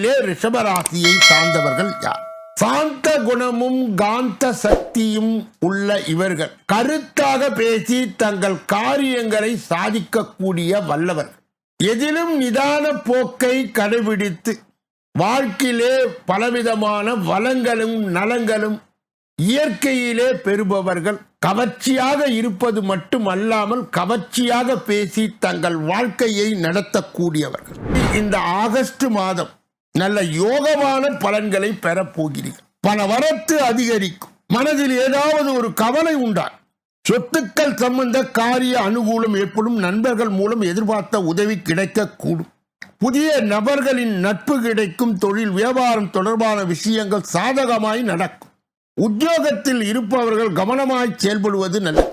ரிஷபராசியை சார்ந்தவர்கள் யார்? சாந்த குணமும் காந்த சக்தியும் உள்ள இவர்கள். கருத்தாக பேசி தங்கள் காரியங்களை சாதிக்கக்கூடிய வல்லவர்கள் எதிலும் நிதான போக்கை கடைபிடித்து வாழ்க்கையிலே பலவிதமான வளங்களும் நலங்களும் இயற்கையிலே பெறுபவர்கள். கவர்ச்சியாக இருப்பது மட்டுமல்லாமல் கவர்ச்சியாக பேசி தங்கள் வாழ்க்கையை நடத்தக்கூடியவர்கள். இந்த ஆகஸ்ட் மாதம் நல்ல யோகமான பலன்களை பெறப்போகிறீர்கள் பல வரத்து அதிகரிக்கும். மனதில் ஏதாவது ஒரு கவலை உண்டா சொத்துக்கள் சம்பந்த காரிய அனுகூலம் ஏற்படும் நண்பர்கள் மூலம் எதிர்பார்த்த உதவி கிடைக்கக்கூடும். புதிய நபர்களின் நட்பு கிடைக்கும் தொழில் வியாபாரம் தொடர்பான விஷயங்கள் சாதகமாய் நடக்கும். உத்தியோகத்தில் இருப்பவர்கள் கவனமாய் செயல்படுவது நல்லது.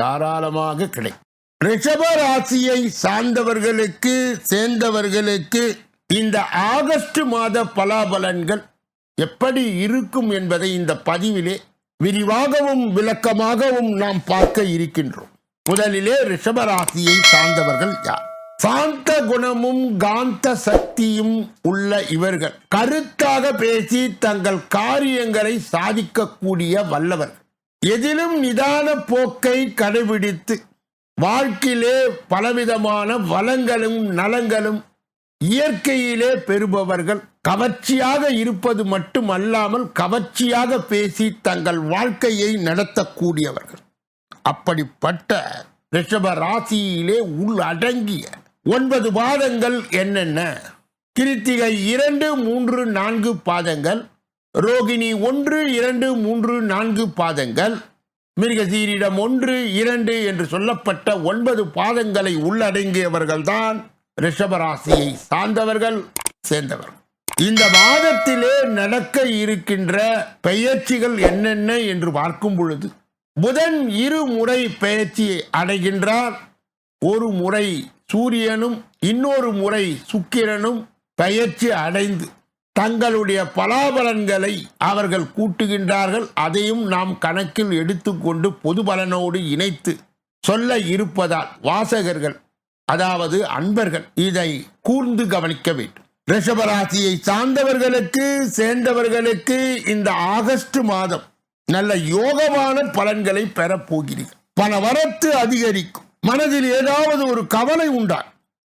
தாராளமாக கிடைக்கும் ரிஷப ராசியை சார்ந்தவர்களுக்கு சேர்ந்தவர்களுக்கு இந்த ஆகஸ்ட் மாத பலாபலன்கள் எப்படி இருக்கும் என்பதை இந்த பதிவிலே விரிவாகவும் விளக்கமாகவும் நாம் பார்க்க இருக்கின்றோம். முதலிலே ரிஷப ராசியை சார்ந்தவர்கள் யார்? சாந்த குணமும் காந்த சக்தியும் உள்ள இவர்கள். கருத்தாக பேசி தங்கள் காரியங்களை சாதிக்கக்கூடிய வல்லவர்கள். எதிலும் நிதான போக்கை கடைபிடித்து வாழ்க்கையிலே பலவிதமான வளங்களும் நலங்களும் இயற்கையிலே பெறுபவர்கள் கவர்ச்சியாக இருப்பது மட்டுமல்லாமல் கவர்ச்சியாக பேசி தங்கள் வாழ்க்கையை நடத்தக்கூடியவர்கள். அப்படிப்பட்ட ரிஷப ராசியிலே உள் அடங்கிய ஒன்பது பாதங்கள் என்னென்ன? கிருத்திகை இரண்டு மூன்று நான்கு பாதங்கள். ரோகிணி ஒன்று இரண்டு மூன்று நான்கு பாதங்கள். மிருகசீரிடம் ஒன்று இரண்டு என்று சொல்லப்பட்ட ஒன்பது பாதங்களை உள்ளடங்கியவர்கள்தான் ரிஷபராசியை சார்ந்தவர்கள் சேர்ந்தவர்கள் இந்த மாதத்திலே நடக்க இருக்கின்ற பெயர்ச்சிகள் என்னென்ன என்று பார்க்கும் பொழுது புதன் இரு முறை பெயர்ச்சி அடைகின்றார். ஒரு முறை சூரியனும் இன்னொரு முறை சுக்கிரனும் பெயர்ச்சி அடைந்து தங்களுடைய பலாபலன்களை அவர்கள் கூட்டுகின்றார்கள் அதையும் நாம் கணக்கில் எடுத்துக்கொண்டு பொது பலனோடு இணைத்து சொல்ல இருப்பதால் வாசகர்கள் அதாவது அன்பர்கள் இதை கூர்ந்து கவனிக்க வேண்டும். ரிஷபராசியை சார்ந்தவர்களுக்கு சேர்ந்தவர்களுக்கு இந்த ஆகஸ்ட் மாதம் நல்ல யோகமான பலன்களை பெறப்போகிறீர்கள். போகிறீர்கள் வரத்து அதிகரிக்கும். மனதில் ஏதாவது ஒரு கவலை உண்டான்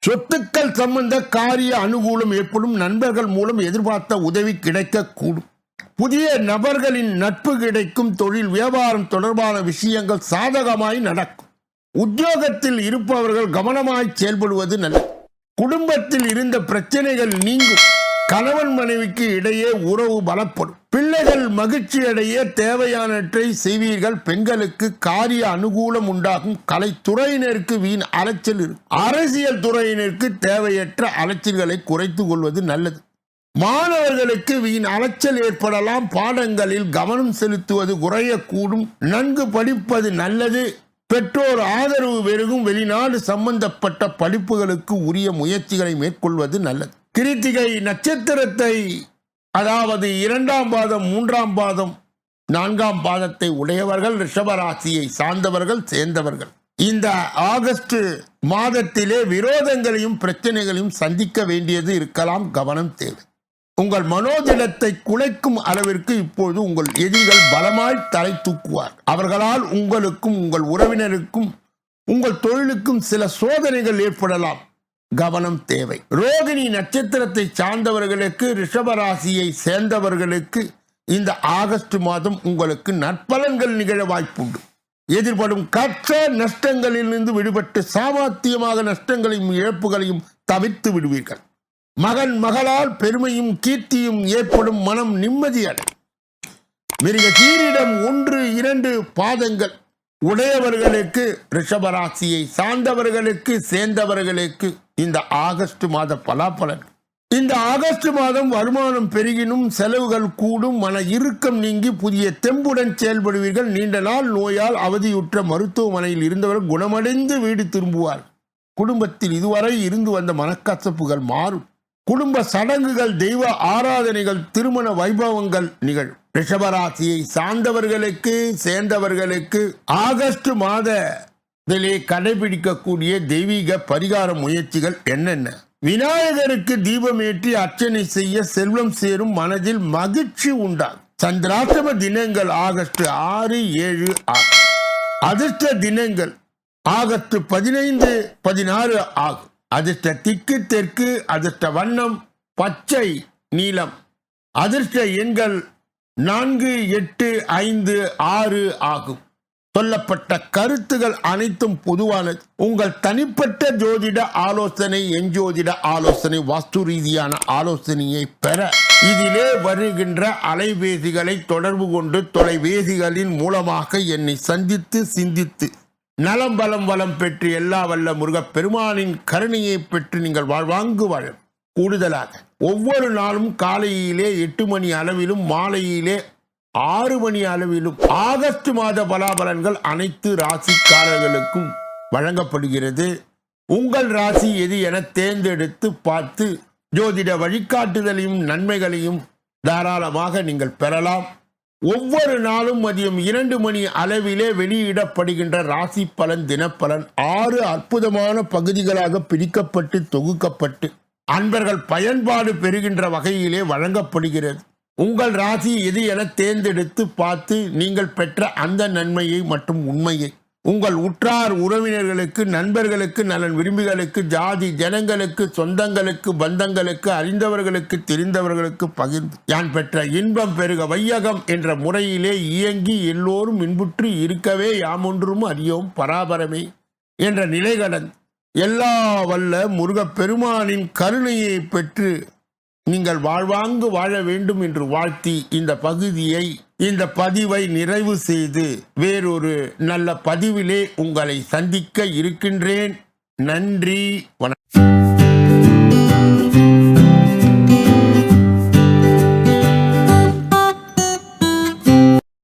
சொத்துக்கள் சம்பந்த காரிய அனுகூலம் ஏற்படும். நண்பர்கள் மூலம் எதிர்பார்த்த உதவி கிடைக்கக்கூடும். புதிய நபர்களின் நட்பு கிடைக்கும். தொழில் வியாபாரம் தொடர்பான விஷயங்கள் சாதகமாய் நடக்கும். உத்தியோகத்தில் இருப்பவர்கள் கவனமாய் செயல்படுவது நல்லது. குடும்பத்தில் இருந்த பிரச்சனைகள் நீங்கும். கணவன் மனைவிக்கு இடையே உறவு பலப்படும். பிள்ளைகள் மகிழ்ச்சி அடைய தேவையானவற்றை செய்வீர்கள். பெண்களுக்கு காரிய அனுகூலம் உண்டாகும். கலைத்துறையினருக்கு வீண் அலைச்சல் இருக்கும். அரசியல் துறையினருக்கு தேவையற்ற அலைச்சல்களை குறைத்துக் கொள்வது நல்லது. மாணவர்களுக்கு வீண் அலைச்சல் ஏற்படலாம். பாடங்களில் கவனம் செலுத்துவது குறையக்கூடும். நன்கு படிப்பது நல்லது. பெற்றோர் ஆதரவு பெருகும். வெளிநாடு சம்பந்தப்பட்ட படிப்புகளுக்கு உரிய முயற்சிகளை மேற்கொள்வது நல்லது. கிருத்திகை நட்சத்திரத்தை அதாவது இரண்டாம் பாதம் மூன்றாம் பாதம் நான்காம் பாதத்தை உடையவர்கள் ரிஷபராசியை சார்ந்தவர்கள் சேர்ந்தவர்கள். இந்த ஆகஸ்ட் மாதத்திலே விரோதங்களையும் பிரச்சனைகளையும் சந்திக்க வேண்டியது இருக்கலாம் கவனம் தேவை. உங்கள் மனோதிடத்தை குலைக்கும் அளவிற்கு இப்பொழுது உங்கள் எதிரிகள் பலமாய் தலை தூக்குவார் அவர்களால் உங்களுக்கும் உங்கள் உறவினருக்கும் உங்கள் தொழிலுக்கும் சில சோதனைகள் ஏற்படலாம். கவனம் தேவை. ரோகிணி நட்சத்திரத்தை சார்ந்தவர்களுக்கு ரிஷபராசியை சேர்ந்தவர்களுக்கு இந்த ஆகஸ்ட் மாதம் உங்களுக்கு நற்பலன்கள் நிகழ வாய்ப்புண்டு. எதிர்படும் கற்ற நஷ்டங்களிலிருந்து விடுபட்டு சாமர்த்தியமாக நஷ்டங்களையும் இழப்புகளையும் தவிர்த்து விடுவீர்கள். மகன் மகளால் பெருமையும் கீர்த்தியும் ஏற்படும் மனம் நிம்மதியடை மிருக தீரிடம் ஒன்று இரண்டு பாதங்கள். உடையவர்களுக்கு ரிஷபராசியை சார்ந்தவர்களுக்கு சேர்ந்தவர்களுக்கு இந்த ஆகஸ்ட் மாத பலாப்பலன். இந்த ஆகஸ்ட் மாதம் வருமானம் பெருகினும் செலவுகள் கூடும் மன இறுக்கம் நீங்கி புதிய தெம்புடன் செயல்படுவீர்கள். நீண்ட நாள் நோயால் அவதியுற்ற மருத்துவமனையில் இருந்தவர் குணமடைந்து வீடு திரும்புவார். குடும்பத்தில் இதுவரை இருந்து வந்த மனக்கசப்புகள் மாறும். குடும்ப சடங்குகள் தெய்வ ஆராதனைகள் திருமண வைபவங்கள் நிகழும். ரிஷபராசியை சார்ந்தவர்களுக்கு சேர்ந்தவர்களுக்கு ஆகஸ்ட் மாத இதிலே கடைபிடிக்கக்கூடிய தெய்வீக பரிகார முயற்சிகள் என்னென்ன? விநாயகருக்கு தீபமேற்றி அர்ச்சனை செய்ய செல்வம் சேரும் மனதில் மகிழ்ச்சி உண்டாகும் சந்திராஷ்டம தினங்கள் ஆகஸ்ட் ஆறு ஏழு ஆகும் அதிர்ஷ்ட தினங்கள் ஆகஸ்ட் பதினைந்து பதினாறு ஆகும். அதிர்ஷ்ட திக்கு தெற்கு அதிர்ஷ்ட வண்ணம் பச்சை நீளம் அதிர்ஷ்ட எண்கள் நான்கு எட்டு ஐந்து ஆறு ஆகும். சொல்லப்பட்ட கருத்துகள் அனைத்தும் பொதுவானது. உங்கள் தனிப்பட்ட ஜோதிட ஆலோசனை எஞ்சோதிட ஆலோசனை வாஸ்து ரீதியான ஆலோசனையை பெற இதிலே வருகின்ற அலைபேசிகளை தொடர்பு கொண்டு தொலைபேசிகளின் மூலமாக என்னை சந்தித்து சிந்தித்து நலம் பலம் வளம் பெற்று எல்லா வல்ல முருகப் பெருமானின் கருணையை பெற்று நீங்கள் வாழ்வாங்கு வாழ கூடுதலாக ஒவ்வொரு நாளும் காலையிலே எட்டு மணி அளவிலும் மாலையிலே ஆறு மணி அளவிலும் ஆகஸ்ட் மாத பலாபலன்கள் அனைத்து ராசிக்காரர்களுக்கும் வழங்கப்படுகிறது. உங்கள் ராசி எது என தேர்ந்தெடுத்து பார்த்து ஜோதிட வழிகாட்டுதலையும் நன்மைகளையும் தாராளமாக நீங்கள் பெறலாம். ஒவ்வொரு நாளும் மதியம் இரண்டு மணி அளவிலே வெளியிடப்படுகின்ற ராசி பலன் தினப்பலன் ஆறு அற்புதமான பகுதிகளாக பிரிக்கப்பட்டு தொகுக்கப்பட்டு அன்பர்கள் பயன்பாடு பெறுகின்ற வகையிலே வழங்கப்படுகிறது. உங்கள் ராசி எது என தேர்ந்தெடுத்து பார்த்து நீங்கள் பெற்ற அந்த நன்மையை மற்றும் உண்மையை. உங்கள் உற்றார் உறவினர்களுக்கு நண்பர்களுக்கு நலன் விரும்பிகளுக்கு ஜாதி ஜனங்களுக்கு சொந்தங்களுக்கு பந்தங்களுக்கு அறிந்தவர்களுக்கு தெரிந்தவர்களுக்கு பகிர்ந்து யான் பெற்ற இன்பம் பெருக வையகம் என்ற முறையிலே இயங்கி எல்லோரும் இன்புற்று இருக்கவே யாமொன்றும் அறியோம் பராபரமே என்ற நிலை கடந்து எல்லா வல்ல முருகப் பெருமானின் கருணையை பெற்று நீங்கள் வாழ்வாங்கு வாழ வேண்டும் என்று வாழ்த்தி இந்த பகுதியை இந்த பதிவை நிறைவு செய்து வேறொரு நல்ல பதிவிலே உங்களை சந்திக்க இருக்கின்றேன். நன்றி வணக்கம்.